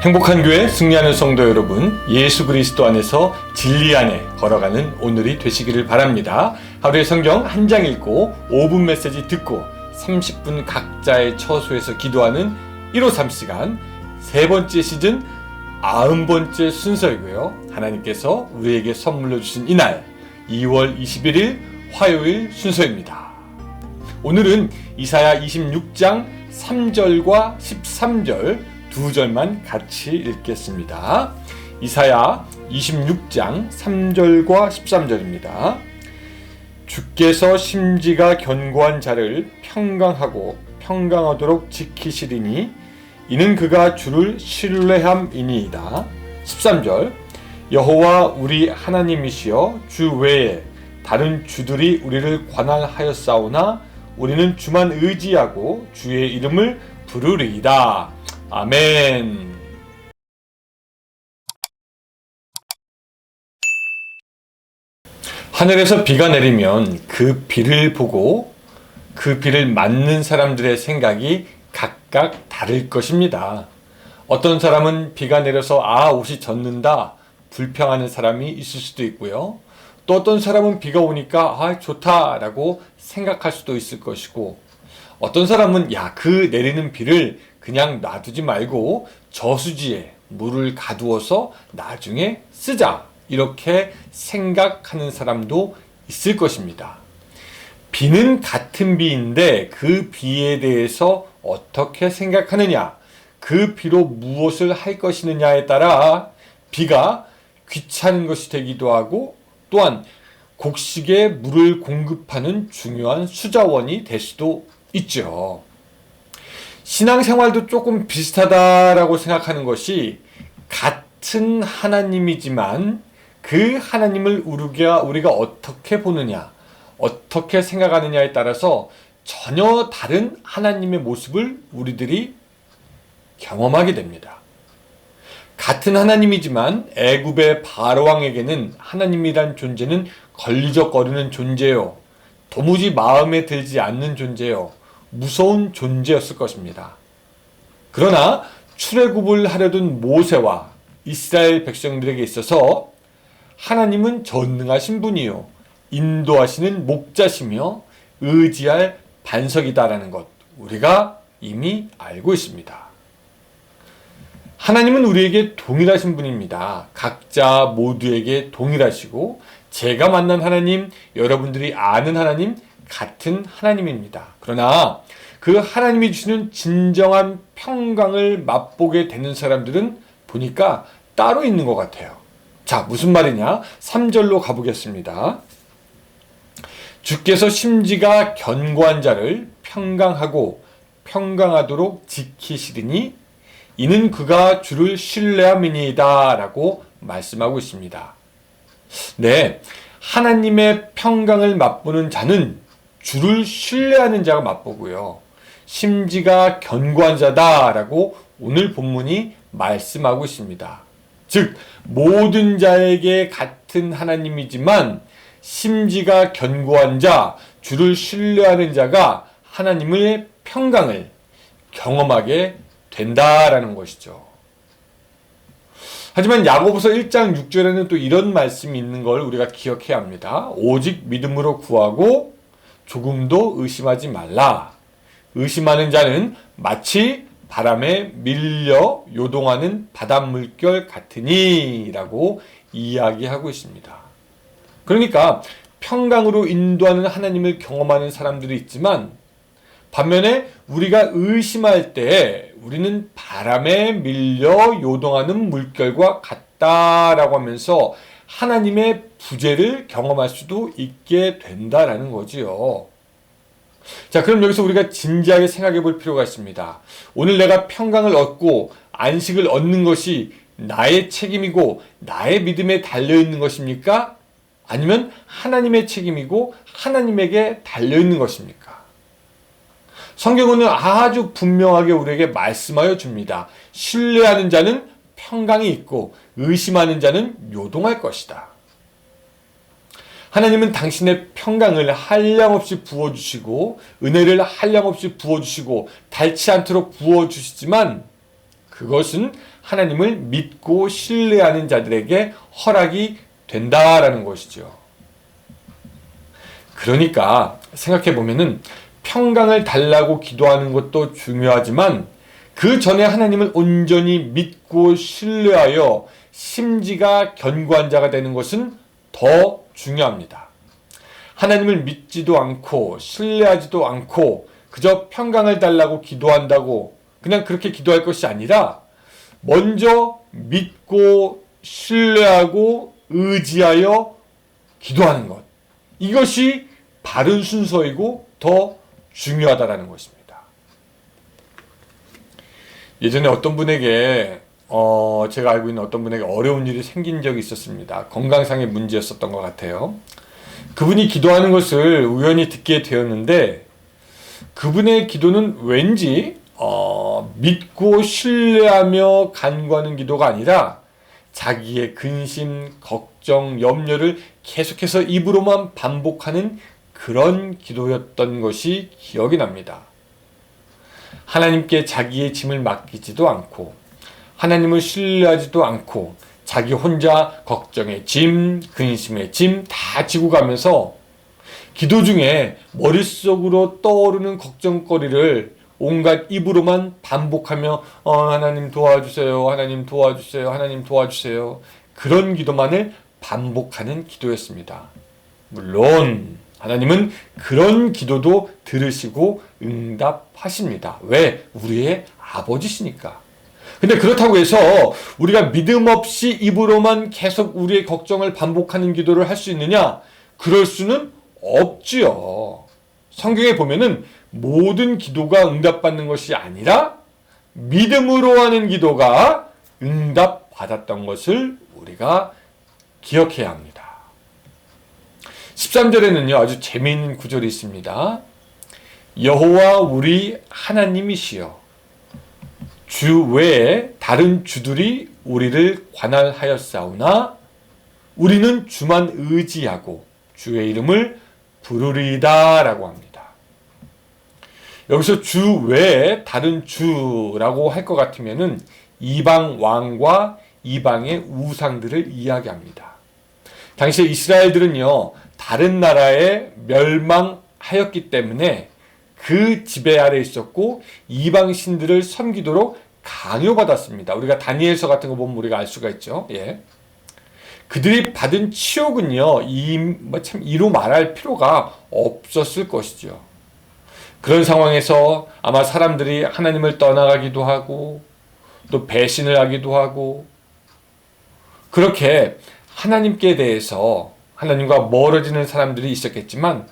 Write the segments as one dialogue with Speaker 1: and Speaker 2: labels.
Speaker 1: 행복한 교회 승리하는 성도 여러분, 예수 그리스도 안에서 진리 안에 걸어가는 오늘이 되시기를 바랍니다. 하루의 성경 한 장 읽고 5분 메시지 듣고 30분 각자의 처소에서 기도하는 153 시간 세 번째 시즌 아흔 번째 순서이고요. 하나님께서 우리에게 선물로 주신 이날 2월 21일 화요일 순서입니다. 오늘은 이사야 26장 3절과 13절 두 절만 같이 읽겠습니다. 이사야 26장 3절과 13절입니다. 주께서 심지가 견고한 자를 평강하고 평강하도록 지키시리니 이는 그가 주를 신뢰함이니이다. 13절 여호와 우리 하나님이시여 주 외에 다른 주들이 우리를 관할하였사오나 우리는 주만 의지하고 주의 이름을 부르리이다. 아멘. 하늘에서 비가 내리면 그 비를 보고 그 비를 맞는 사람들의 생각이 각각 다를 것입니다. 어떤 사람은 비가 내려서 아, 옷이 젖는다. 불평하는 사람이 있을 수도 있고요. 또 어떤 사람은 비가 오니까 아, 좋다라고 생각할 수도 있을 것이고 어떤 사람은 야, 그 내리는 비를 그냥 놔두지 말고 저수지에 물을 가두어서 나중에 쓰자. 이렇게 생각하는 사람도 있을 것입니다. 비는 같은 비인데 그 비에 대해서 어떻게 생각하느냐, 그 비로 무엇을 할 것이느냐에 따라 비가 귀찮은 것이 되기도 하고 또한 곡식에 물을 공급하는 중요한 수자원이 될 수도 있죠. 신앙생활도 조금 비슷하다라고 생각하는 것이 같은 하나님이지만 그 하나님을 우리가, 우리가 어떻게 보느냐, 어떻게 생각하느냐에 따라서 전혀 다른 하나님의 모습을 우리들이 경험하게 됩니다. 같은 하나님이지만 애굽의 바로왕에게는 하나님이란 존재는 걸리적거리는 존재요. 도무지 마음에 들지 않는 존재요. 무서운 존재였을 것입니다. 그러나 출애굽을 하려던 모세와 이스라엘 백성들에게 있어서 하나님은 전능하신 분이요 인도하시는 목자시며 의지할 반석이다라는 것 우리가 이미 알고 있습니다. 하나님은 우리에게 동일하신 분입니다. 각자 모두에게 동일하시고 제가 만난 하나님, 여러분들이 아는 하나님 같은 하나님입니다. 그러나 그 하나님이 주시는 진정한 평강을 맛보게 되는 사람들은 보니까 따로 있는 것 같아요. 자, 무슨 말이냐? 3절로 가보겠습니다. 주께서 심지가 견고한 자를 평강하고 평강하도록 지키시리니 이는 그가 주를 신뢰함이니이다 라고 말씀하고 있습니다. 네. 하나님의 평강을 맛보는 자는 주를 신뢰하는 자가 맛보고요. 심지가 견고한 자다라고 오늘 본문이 말씀하고 있습니다. 즉, 모든 자에게 같은 하나님이지만 심지가 견고한 자, 주를 신뢰하는 자가 하나님의 평강을 경험하게 된다라는 것이죠. 하지만 야고보서 1장 6절에는 또 이런 말씀이 있는 걸 우리가 기억해야 합니다. 오직 믿음으로 구하고 조금도 의심하지 말라. 의심하는 자는 마치 바람에 밀려 요동하는 바닷물결 같으니라고 이야기하고 있습니다. 그러니까 평강으로 인도하는 하나님을 경험하는 사람들이 있지만 반면에 우리가 의심할 때 우리는 바람에 밀려 요동하는 물결과 같다라고 하면서 하나님의 부재를 경험할 수도 있게 된다라는 거지요. 자, 그럼 여기서 우리가 진지하게 생각해 볼 필요가 있습니다. 오늘 내가 평강을 얻고 안식을 얻는 것이 나의 책임이고 나의 믿음에 달려 있는 것입니까? 아니면 하나님의 책임이고 하나님에게 달려 있는 것입니까? 성경은 아주 분명하게 우리에게 말씀하여 줍니다. 신뢰하는 자는 평강이 있고 의심하는 자는 요동할 것이다. 하나님은 당신의 평강을 한량없이 부어주시고 은혜를 한량없이 부어주시고 닳지 않도록 부어주시지만 그것은 하나님을 믿고 신뢰하는 자들에게 허락이 된다라는 것이죠. 그러니까 생각해 보면은 평강을 달라고 기도하는 것도 중요하지만 그 전에 하나님을 온전히 믿고 신뢰하여 심지가 견고한 자가 되는 것은 더 중요합니다. 하나님을 믿지도 않고 신뢰하지도 않고 그저 평강을 달라고 기도한다고 그냥 그렇게 기도할 것이 아니라 먼저 믿고 신뢰하고 의지하여 기도하는 것. 이것이 바른 순서이고 더 중요하다라는 것입니다. 예전에 어떤 분에게 어, 제가 알고 있는 어떤 분에게 어려운 일이 생긴 적이 있었습니다. 건강상의 문제였었던 것 같아요. 그분이 기도하는 것을 우연히 듣게 되었는데 그분의 기도는 왠지 어, 믿고 신뢰하며 간구하는 기도가 아니라 자기의 근심, 걱정, 염려를 계속해서 입으로만 반복하는 그런 기도였던 것이 기억이 납니다. 하나님께 자기의 짐을 맡기지도 않고 하나님을 신뢰하지도 않고 자기 혼자 걱정의 짐, 근심의 짐 다 지고 가면서 기도 중에 머릿속으로 떠오르는 걱정거리를 온갖 입으로만 반복하며 어, 하나님 도와주세요. 하나님 도와주세요. 하나님 도와주세요. 그런 기도만을 반복하는 기도였습니다. 물론 하나님은 그런 기도도 들으시고 응답하십니다. 왜? 우리의 아버지시니까. 근데 그렇다고 해서 우리가 믿음 없이 입으로만 계속 우리의 걱정을 반복하는 기도를 할 수 있느냐? 그럴 수는 없지요. 성경에 보면은 모든 기도가 응답받는 것이 아니라 믿음으로 하는 기도가 응답받았던 것을 우리가 기억해야 합니다. 13절에는요, 아주 재미있는 구절이 있습니다. 여호와 우리 하나님이시여 주 외에 다른 주들이 우리를 관할하였사오나 우리는 주만 의지하고 주의 이름을 부르리다 라고 합니다. 여기서 주 외에 다른 주라고 할 것 같으면은 이방 왕과 이방의 우상들을 이야기합니다. 당시 이스라엘들은요 다른 나라에 멸망하였기 때문에 그 지배 아래 있었고 이방 신들을 섬기도록 강요받았습니다. 우리가 다니엘서 같은 거 보면 우리가 알 수가 있죠. 예. 그들이 받은 치욕은요, 이, 뭐 참, 이로 말할 필요가 없었을 것이죠. 그런 상황에서 아마 사람들이 하나님을 떠나가기도 하고, 또 배신을 하기도 하고, 그렇게 하나님께 대해서 하나님과 멀어지는 사람들이 있었겠지만,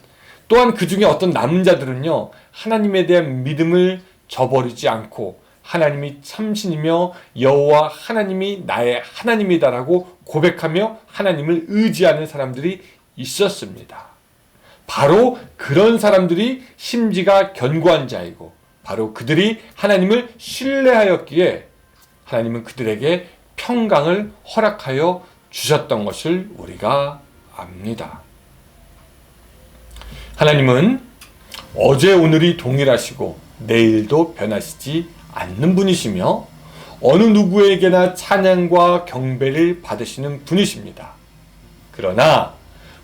Speaker 1: 또한 그 중에 어떤 남은 자들은요, 하나님에 대한 믿음을 저버리지 않고, 하나님이 참신이며 여호와 하나님이 나의 하나님이다라고 고백하며 하나님을 의지하는 사람들이 있었습니다. 바로 그런 사람들이 심지가 견고한 자이고 바로 그들이 하나님을 신뢰하였기에 하나님은 그들에게 평강을 허락하여 주셨던 것을 우리가 압니다. 하나님은 어제 오늘이 동일하시고 내일도 변하시지 않는 분이시며 어느 누구에게나 찬양과 경배를 받으시는 분이십니다. 그러나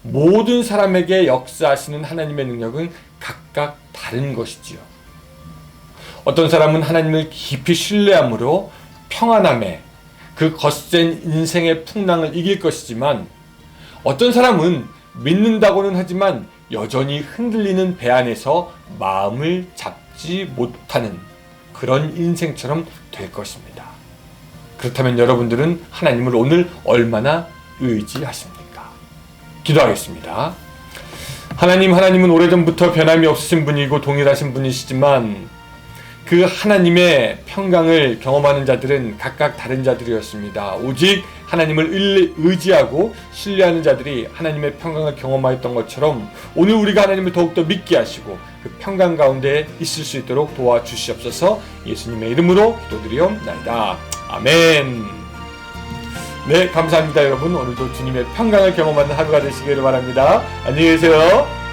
Speaker 1: 모든 사람에게 역사하시는 하나님의 능력은 각각 다른 것이지요. 어떤 사람은 하나님을 깊이 신뢰함으로 평안함에 그 거센 인생의 풍랑을 이길 것이지만 어떤 사람은 믿는다고는 하지만 여전히 흔들리는 배 안에서 마음을 잡지 못하는 그런 인생처럼 될 것입니다. 그렇다면 여러분들은 하나님을 오늘 얼마나 의지하십니까? 기도하겠습니다. 하나님, 하나님은 오래전부터 변함이 없으신 분이고 동일하신 분이시지만 그 하나님의 평강을 경험하는 자들은 각각 다른 자들이었습니다. 오직 하나님을 의지하고 신뢰하는 자들이 하나님의 평강을 경험하였던 것처럼 오늘 우리가 하나님을 더욱더 믿게 하시고 그 평강 가운데 있을 수 있도록 도와주시옵소서 예수님의 이름으로 기도드리옵나이다. 아멘. 네, 감사합니다, 여러분. 오늘도 주님의 평강을 경험하는 하루가 되시기를 바랍니다. 안녕히 계세요.